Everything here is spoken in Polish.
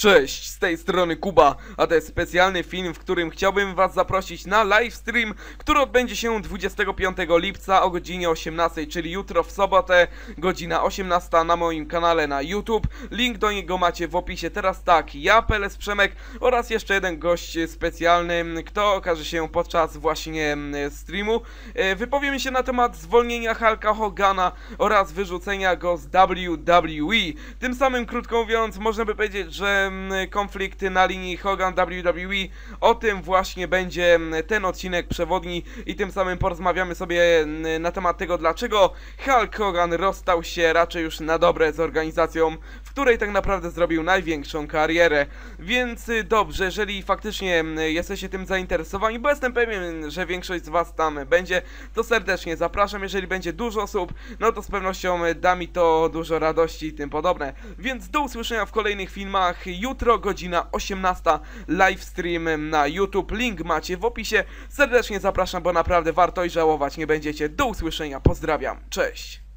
Cześć, z tej strony Kuba, a to jest specjalny film, w którym chciałbym was zaprosić na livestream, który odbędzie się 25 lipca o godzinie 18, czyli jutro w sobotę, godzina 18 na moim kanale na YouTube. Link do niego macie w opisie. Teraz tak, ja, Peles Przemek oraz jeszcze jeden gość specjalny, kto okaże się podczas właśnie mm, streamu. E, Wypowiemy się na temat zwolnienia Hulka Hogana oraz wyrzucenia go z WWE. Tym samym, krótko mówiąc, można by powiedzieć, że konflikt na linii Hogan WWE, o tym właśnie będzie ten odcinek przewodni i tym samym porozmawiamy sobie na temat tego, dlaczego Hulk Hogan rozstał się raczej już na dobre z organizacją, w której tak naprawdę zrobił największą karierę. Więc y, dobrze, jeżeli faktycznie jesteście tym zainteresowani, bo jestem pewien, że większość z was tam będzie, to serdecznie zapraszam. Jeżeli będzie dużo osób, no to z pewnością da mi to dużo radości i tym podobne. Więc do usłyszenia w kolejnych filmach. Jutro godzina 18 livestream na YouTube. Link macie w opisie. Serdecznie zapraszam, bo naprawdę warto i żałować nie będziecie. Do usłyszenia. Pozdrawiam. Cześć.